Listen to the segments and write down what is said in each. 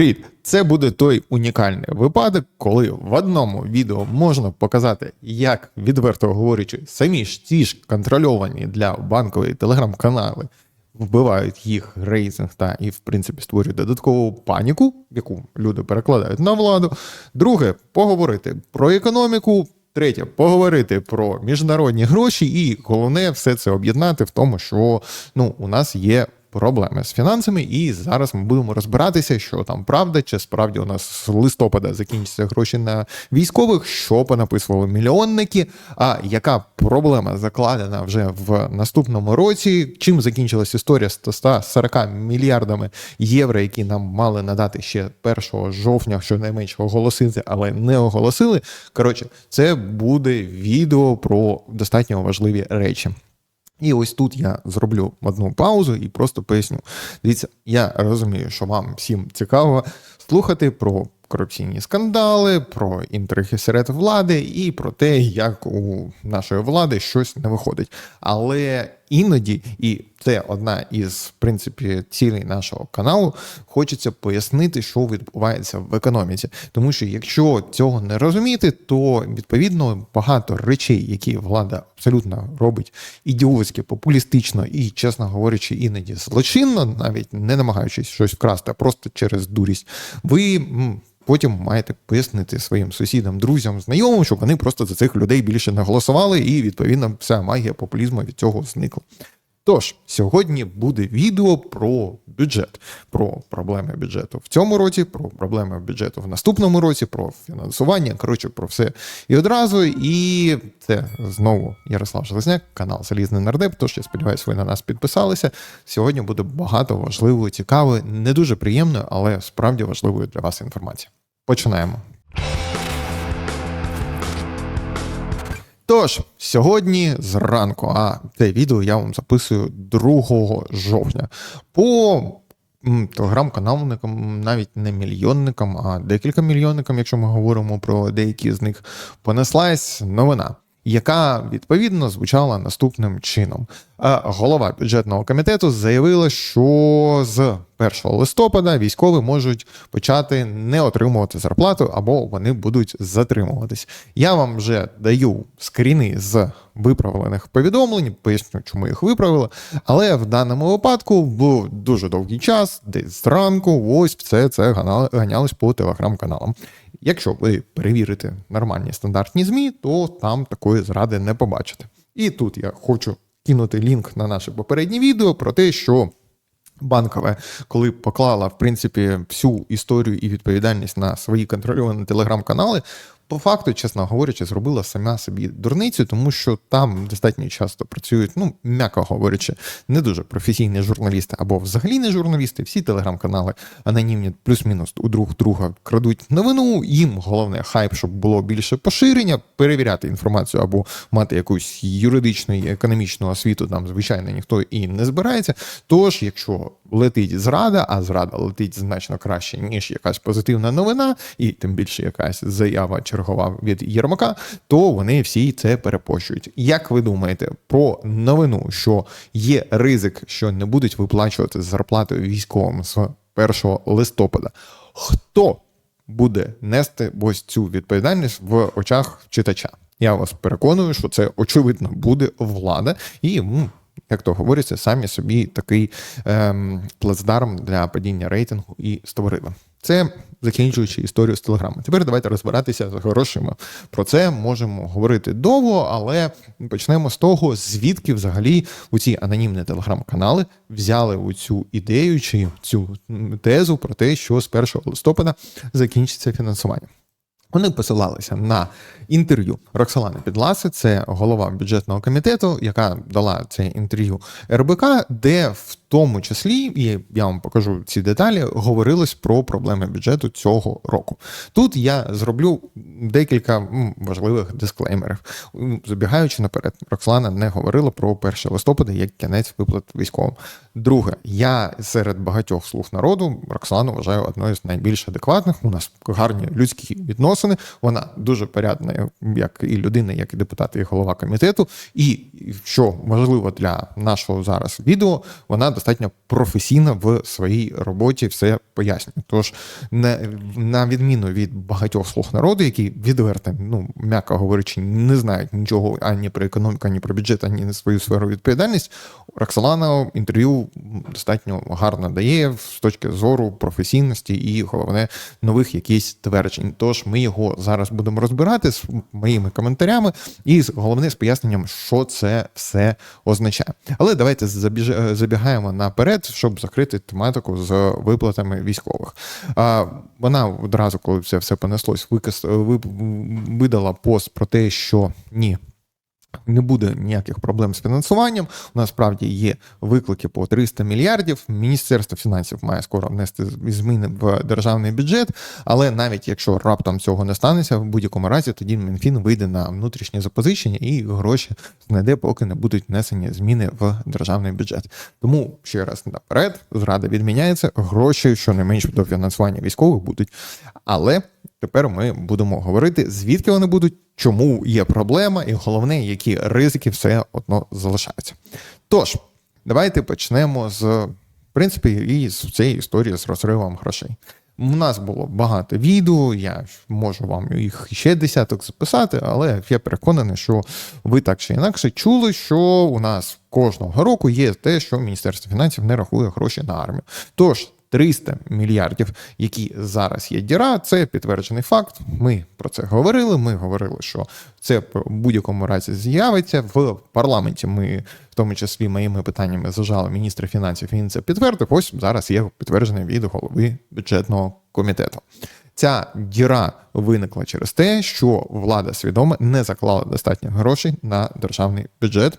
Привіт! Це буде той унікальний випадок, коли в одному відео можна показати, як відверто говорячи, самі ж ті ж контрольовані для банкової телеграм-канали вбивають їх рейтинг та і, в принципі, створюють додаткову паніку, яку люди перекладають на владу. Друге, поговорити про економіку. Третє, поговорити про міжнародні гроші, і головне, все це об'єднати в тому, що ну у нас є проблеми з фінансами, і зараз ми будемо розбиратися, що там правда, чи справді у нас з листопада закінчаться гроші на військових, що понаписували мільйонники. А яка проблема закладена вже в наступному році? Чим закінчилась історія з 140 мільярдами євро, які нам мали надати ще 1 жовтня, щонайменше оголосити, але не оголосили. Коротше, це буде відео про достатньо важливі речі. І ось тут я зроблю одну паузу і просто поясню. Дивіться, я розумію, що вам всім цікаво слухати про корупційні скандали, про інтриги серед влади і про те, як у нашої влади щось не виходить. Але іноді, і це одна із в принципі цілей нашого каналу, хочеться пояснити, що відбувається в економіці. Тому що якщо цього не розуміти, то відповідно багато речей, які влада абсолютно робить ідіотськи, популістично і, чесно говорячи, іноді злочинно, навіть не намагаючись щось вкрасти, а просто через дурість, ви. Потім маєте пояснити своїм сусідам, друзям, знайомим, щоб вони просто за цих людей більше не голосували, і відповідно вся магія популізму від цього зникла. Тож, сьогодні буде відео про бюджет, про проблеми бюджету в цьому році, про проблеми бюджету в наступному році, про фінансування. Коротше, про все і одразу. І це знову Ярослав Железняк, канал Залізний Нардеп. Тож я сподіваюся, ви на нас підписалися. Сьогодні буде багато важливої, цікавої, не дуже приємної, але справді важливої для вас інформації. Починаємо. Тож, сьогодні зранку, а це відео я вам записую 2 жовтня. По телеграм-каналникам, навіть не мільйонникам, а декілька мільйонникам, якщо ми говоримо про деякі з них, понеслась новина. Яка відповідно звучала наступним чином. Голова бюджетного комітету заявила, що з 1 листопада військові можуть почати не отримувати зарплату або вони будуть затримуватись. Я вам вже даю скріни з виправлених повідомлень, поясню, чому їх виправили. Але в даному випадку був дуже довгий час, десь зранку, ось все це ганялось по телеграм-каналам. Якщо ви перевірите нормальні стандартні ЗМІ, то там такої зради не побачите. І тут я хочу кинути лінк на наше попереднє відео про те, що банкове, коли поклала в принципі всю історію і відповідальність на свої контрольовані телеграм-канали, по факту, чесно говорячи, зробила сама собі дурницю, тому що там достатньо часто працюють, ну м'яко говорячи, не дуже професійні журналісти або взагалі не журналісти. Всі телеграм-канали анонімні, плюс-мінус у друг друга крадуть новину. Їм головне хайп, щоб було більше поширення, перевіряти інформацію або мати якусь юридичну і економічну освіту. Там звичайно ніхто і не збирається. Тож, якщо летить зрада, а зрада летить значно краще, ніж якась позитивна новина, і тим більше якась заява чергова від Єрмака, то вони всі це перепощують. Як ви думаєте про новину, що є ризик, що не будуть виплачувати зарплату військовим з 1 листопада? Хто буде нести ось цю відповідальність в очах читача? Я вас переконую, що це очевидно буде влада, і як то говориться, самі собі такий ем, плацдарм для падіння рейтингу і створили. Це закінчуючи історію з телеграми. Тепер давайте розбиратися з грошима. Про це можемо говорити довго, але почнемо з того, звідки взагалі у ці анонімні телеграм-канали взяли у цю ідею чи цю тезу про те, що з 1 листопада закінчиться фінансування. Вони посилалися на інтерв'ю Роксолани Підласи, це голова бюджетного комітету, яка дала це інтерв'ю РБК, де в тому числі, і я вам покажу ці деталі, говорилось про проблеми бюджету цього року. Тут я зроблю декілька важливих дисклеймерів. Забігаючи наперед, Роксолана не говорила про 1 листопада як кінець виплат військовим. Друге, я серед багатьох слуг народу Роксолану вважаю одною з найбільш адекватних. У нас гарні людські відносини. Вона дуже порядна, як і людина, як і депутат, і голова комітету. І що важливо для нашого зараз відео, вона достатньо професійно в своїй роботі все пояснює. Тож, не на відміну від багатьох слуг народу, які відверто, ну м'яко говорячи, не знають нічого ані про економіку, ані про бюджет, ані на свою сферу відповідальність. Роксолана інтерв'ю достатньо гарно дає з точки зору професійності і головне нових якісь тверджень. Тож ми його зараз будемо розбирати з моїми коментарями і головне з поясненням, що це все означає. Але давайте забіж... наперед, щоб закрити тематику з виплатами військових. А вона одразу, коли це все понеслось, викас... видала пост про те, що ні. Не буде ніяких проблем з фінансуванням. У нас справді є виклики по 300 мільярдів. Міністерство фінансів має скоро внести зміни в державний бюджет. Але навіть якщо раптом цього не станеться, в будь-якому разі тоді Мінфін вийде на внутрішнє запозичення і гроші знайде, поки не будуть внесені зміни в державний бюджет. Тому ще раз наперед зрада відміняється. Гроші, що не менш до фінансування військових будуть. Але тепер ми будемо говорити, звідки вони будуть чому є проблема, і головне, які ризики все одно залишаються. Тож, давайте почнемо з в принципі і з цієї історії з розривом грошей. У нас було багато відео, я можу вам їх ще десяток записати, але я переконаний, що ви так чи інакше чули, що у нас кожного року є те, що Міністерство фінансів не рахує гроші на армію. Тож 300 мільярдів, які зараз є діра, це підтверджений факт. Ми про це говорили. Ми говорили, що це в будь-якому разі з'явиться в парламенті. Ми в тому числі моїми питаннями зажали міністра фінансів. Він це підтвердив. Ось зараз є підтверджений від голови бюджетного комітету. Ця діра виникла через те, що влада свідомо не заклала достатньо грошей на державний бюджет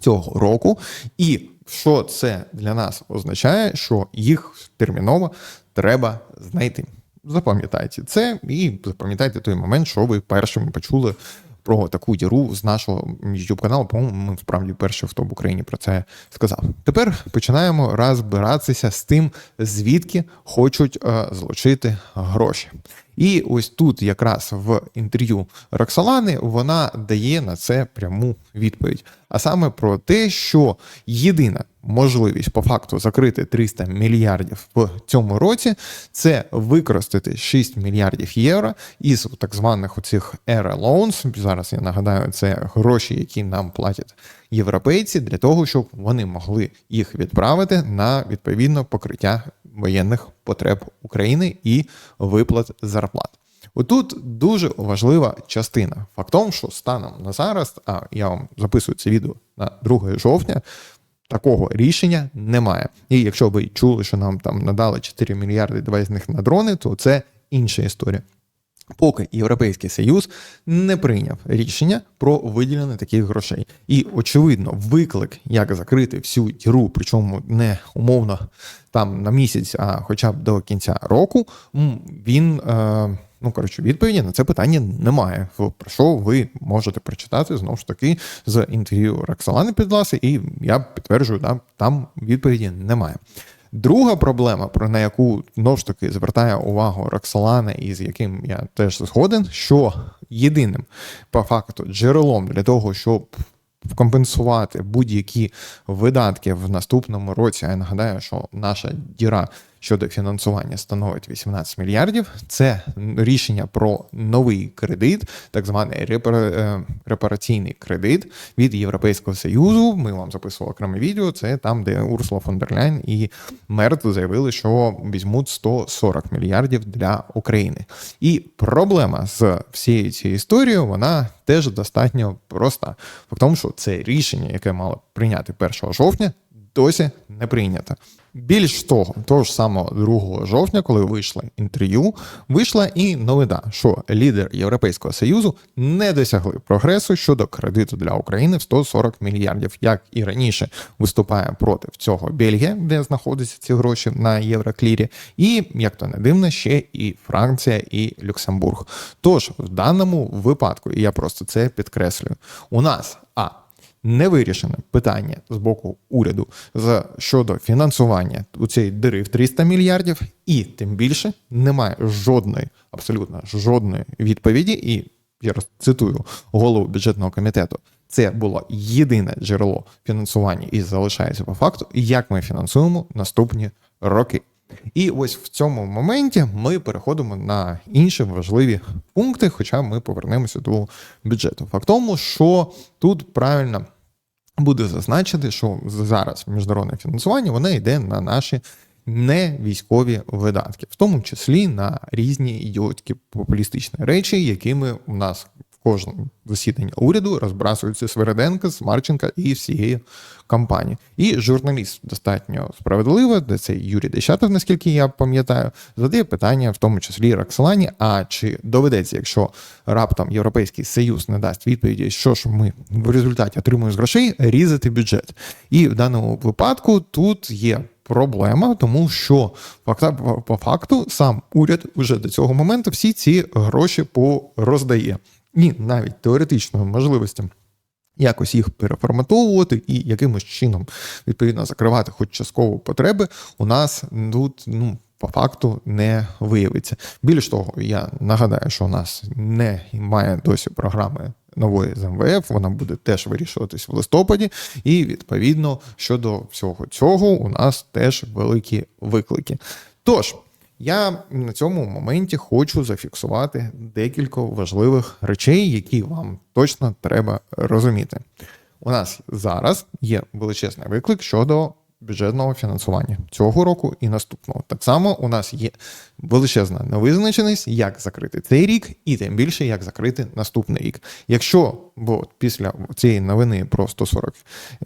цього року, і що це для нас означає, що їх терміново треба знайти. Запам'ятайте це і запам'ятайте той момент, що ви першими почули про таку діру з нашого youtube каналу. По-моєму, ми справді перші, хто в Україні про це сказав. Тепер починаємо розбиратися з тим, звідки хочуть е, злочити гроші. І ось тут, якраз в інтерв'ю Роксолани, вона дає на це пряму відповідь. А саме про те, що єдина можливість по факту закрити 300 мільярдів в цьому році це використати 6 мільярдів євро із так званих оцих air loans, Зараз я нагадаю, це гроші, які нам платять європейці, для того, щоб вони могли їх відправити на відповідне покриття воєнних потреб України і виплат зарплат. Отут дуже важлива частина. Фактом, що станом на зараз, а я вам записую це відео на 2 жовтня, такого рішення немає. І якщо ви чули, що нам там надали 4 мільярди, два з них на дрони, то це інша історія. Поки Європейський Союз не прийняв рішення про виділення таких грошей, і очевидно, виклик, як закрити всю діру, причому не умовно там на місяць, а хоча б до кінця року, він е, ну коротше відповіді на це питання немає. Про що ви можете прочитати знову ж таки з інтерв'ю Роксолани Підласи, і я підтверджую, да, там відповіді немає. Друга проблема, про на яку знову ж таки звертає увагу Роксолана, і з яким я теж згоден, що єдиним по факту джерелом для того, щоб компенсувати будь-які видатки в наступному році. Я нагадаю, що наша діра щодо фінансування становить 18 мільярдів. Це рішення про новий кредит, так званий е, репараційний кредит від Європейського союзу. Ми вам записували окреме відео. Це там, де Урсула фон дер Ляйн і Мерт заявили, що візьмуть 140 мільярдів для України. І проблема з всією цією історією, вона теж достатньо проста. В тому, що це рішення, яке мало прийняти 1 жовтня, досі не прийнято. Більш того, того ж самого 2 жовтня, коли вийшло інтерв'ю, вийшла і новина, що лідер Європейського союзу не досягли прогресу щодо кредиту для України в 140 мільярдів, як і раніше виступає проти цього Бельгія, де знаходяться ці гроші на Євроклірі, і як то не дивно, ще і Франція і Люксембург. Тож в даному випадку, і я просто це підкреслюю, у нас а не вирішене питання з боку уряду щодо фінансування у цієї дири в 300 мільярдів, і тим більше немає жодної, абсолютно жодної відповіді. І я раз цитую голову бюджетного комітету. це було єдине джерело фінансування і залишається по факту, як ми фінансуємо наступні роки. І ось в цьому моменті ми переходимо на інші важливі пункти, хоча ми повернемося до бюджету. Факт тому, що тут правильно буде зазначити, що зараз міжнародне фінансування воно йде на наші не військові видатки, в тому числі на різні ідіотські популістичні речі, якими у нас кожному засіданні уряду розбрасуються Свереденка, Смарченка і всієї компанії. І журналіст достатньо справедливо, де це Юрій Дещатов, наскільки я пам'ятаю, задає питання, в тому числі Роксолані, а чи доведеться, якщо раптом Європейський Союз не дасть відповіді, що ж ми в результаті отримуємо з грошей, різати бюджет. І в даному випадку тут є. Проблема, тому що по факту сам уряд вже до цього моменту всі ці гроші пороздає. І навіть теоретичною можливості якось їх переформатовувати і якимось чином відповідно закривати хоч частково потреби, у нас тут ну. По факту не виявиться. Більш того, я нагадаю, що у нас немає досі програми нової з МВФ, вона буде теж вирішуватись в листопаді, і відповідно щодо всього цього у нас теж великі виклики. Тож. Я на цьому моменті хочу зафіксувати декілька важливих речей, які вам точно треба розуміти. У нас зараз є величезний виклик щодо бюджетного фінансування цього року і наступного. Так само у нас є величезна невизначеність, як закрити цей рік, і тим більше як закрити наступний рік. Якщо бо після цієї новини про 140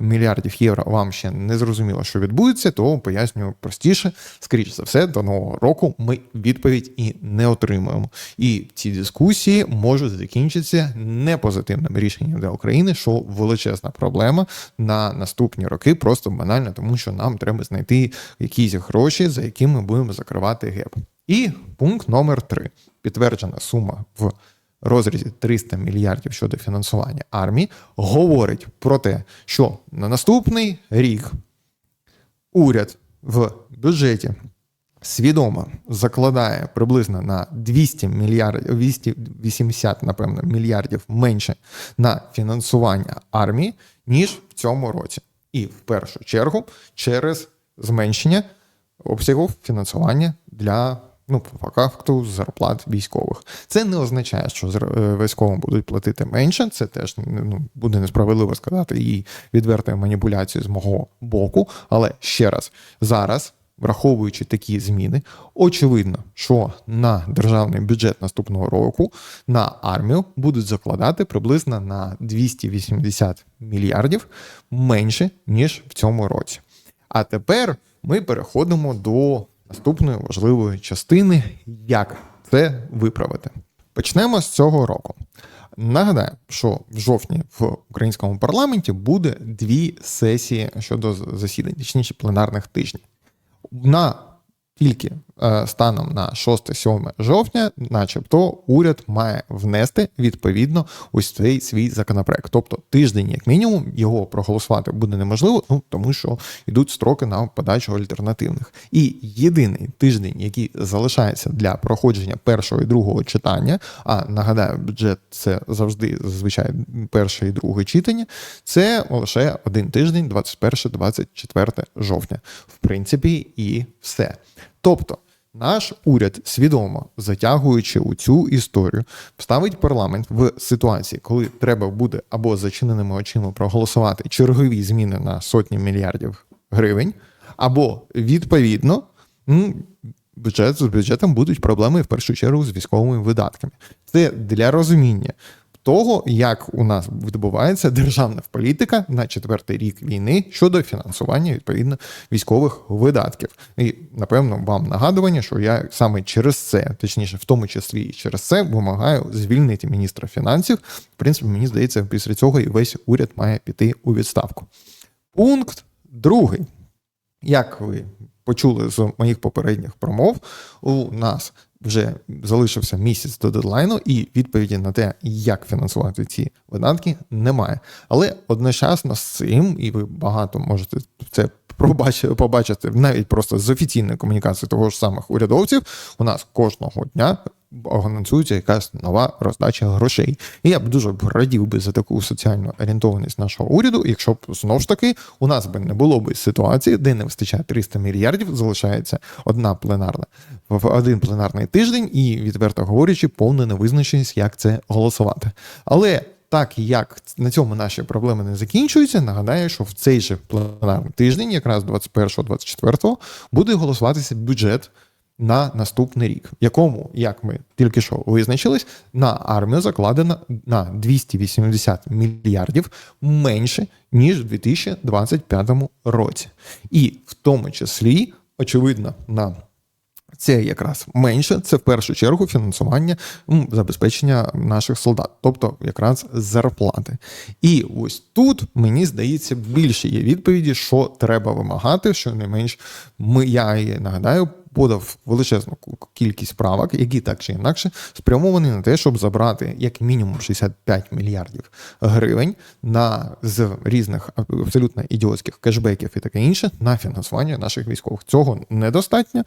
мільярдів євро вам ще не зрозуміло, що відбудеться, то пояснюю простіше, скоріш за все, до нового року ми відповідь і не отримуємо. І ці дискусії можуть закінчитися непозитивним рішенням для України, що величезна проблема на наступні роки, просто банально, тому що нам треба знайти якісь гроші, за які ми будемо закривати геп. І пункт номер три: підтверджена сума в розрізі 300 мільярдів щодо фінансування армії, говорить про те, що на наступний рік уряд в бюджеті свідомо закладає приблизно на 200 мільярдів 280, напевно, мільярдів менше на фінансування армії, ніж в цьому році. І в першу чергу через зменшення обсягу фінансування для ну, по факту зарплат військових. Це не означає, що е, військовим будуть платити менше. Це теж ну, буде несправедливо сказати і відвертою маніпуляцією з мого боку. Але ще раз, зараз. Враховуючи такі зміни, очевидно, що на державний бюджет наступного року на армію будуть закладати приблизно на 280 мільярдів менше ніж в цьому році. А тепер ми переходимо до наступної важливої частини, як це виправити. Почнемо з цього року. Нагадаю, що в жовтні в українському парламенті буде дві сесії щодо засідань, точніше пленарних тижнів. На тільки станом на 6-7 жовтня, начебто, уряд має внести відповідно ось цей свій законопроект. Тобто тиждень, як мінімум, його проголосувати буде неможливо, ну тому що йдуть строки на подачу альтернативних. І єдиний тиждень, який залишається для проходження першого і другого читання. А нагадаю, бюджет це завжди зазвичай перше і друге читання. Це лише один тиждень, 21-24 жовтня. В принципі, і все. Тобто наш уряд свідомо затягуючи у цю історію, вставить парламент в ситуації, коли треба буде або зачиненими очима проголосувати чергові зміни на сотні мільярдів гривень, або відповідно. Бюджет з бюджетом будуть проблеми в першу чергу з військовими видатками. Це для розуміння того, як у нас відбувається державна політика на четвертий рік війни щодо фінансування відповідно військових видатків. І напевно вам нагадування, що я саме через це, точніше, в тому числі і через це, вимагаю звільнити міністра фінансів. В принципі, мені здається, після цього і весь уряд має піти у відставку. Пункт другий. Як ви почули з моїх попередніх промов, у нас вже залишився місяць до дедлайну, і відповіді на те, як фінансувати ці видатки, немає. Але одночасно з цим, і ви багато можете це побачити навіть просто з офіційної комунікації того ж самих урядовців, у нас кожного дня анонсується якась нова роздача грошей. І я б дуже радів би за таку соціальну орієнтованість нашого уряду, якщо б знову ж таки у нас би не було б ситуації, де не вистачає 300 мільярдів, залишається одна пленарна в один пленарний тиждень, і відверто говорячи, повна невизначеність, як це голосувати. Але так як на цьому наші проблеми не закінчуються, нагадаю, що в цей же пленарний тиждень, якраз 21-24, буде голосуватися бюджет на наступний рік, якому, як ми тільки що визначились, на армію закладено на 280 мільярдів менше ніж в 2025 році, і в тому числі, очевидно, на це якраз менше, це в першу чергу фінансування забезпечення наших солдат, тобто якраз зарплати. І ось тут мені здається більше є відповіді, що треба вимагати, що не менш ми я і нагадаю. Подав величезну кількість правок, які так чи інакше спрямовані на те, щоб забрати як мінімум 65 мільярдів гривень на з різних абсолютно ідіотських кешбеків і таке інше на фінансування наших військових. Цього недостатньо.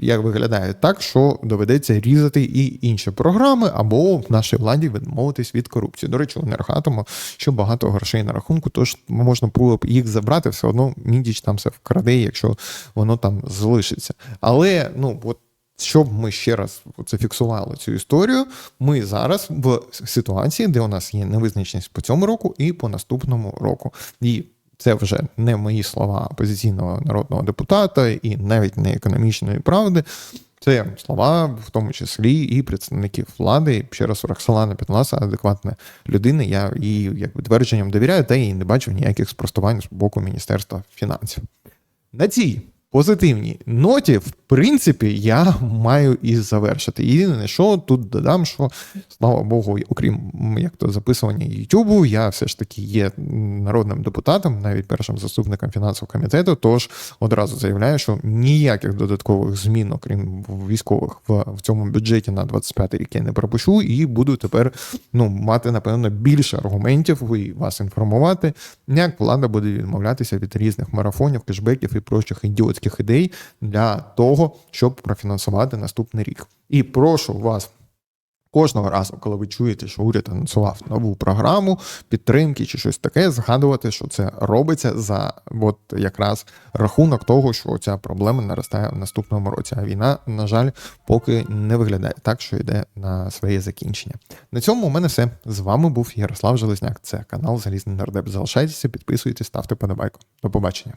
Як виглядає так, що доведеться різати і інші програми, або в нашій владі відмовитись від корупції. До речі, у Енергатому, що багато грошей на рахунку, тож можна було б їх забрати, все одно мідіч там все вкраде, якщо воно там залишиться. Але ну от. Щоб ми ще раз зафіксували цю історію, ми зараз в ситуації, де у нас є невизначеність по цьому року і по наступному року. І це вже не мої слова опозиційного народного депутата і навіть не економічної правди. Це слова, в тому числі і представників влади. Ще раз Роксолана Підласа, адекватна людина. Я її якби твердженням довіряю, та і не бачив ніяких спростувань з боку Міністерства фінансів. На цій позитивній ноті, в принципі, я маю і завершити. Єдине, що тут додам, що слава Богу, окрім як то записування Ютубу, я все ж таки є народним депутатом, навіть першим заступником фінансового комітету. Тож одразу заявляю, що ніяких додаткових змін, окрім військових, в, в цьому бюджеті на 25 рік я не пропущу, і буду тепер ну мати напевно більше аргументів і вас інформувати, як влада буде відмовлятися від різних марафонів, кешбеків і прочих ідіотських ідей для того, щоб профінансувати наступний рік. І прошу вас. Кожного разу, коли ви чуєте, що уряд анонсував нову програму підтримки чи щось таке, згадувати, що це робиться за от якраз рахунок того, що ця проблема наростає в наступному році. А війна, на жаль, поки не виглядає так, що йде на своє закінчення. На цьому у мене все. З вами був Ярослав Железняк. Це канал Залізний Нардеп. Залишайтеся, підписуйтесь, ставте подобайку. До побачення.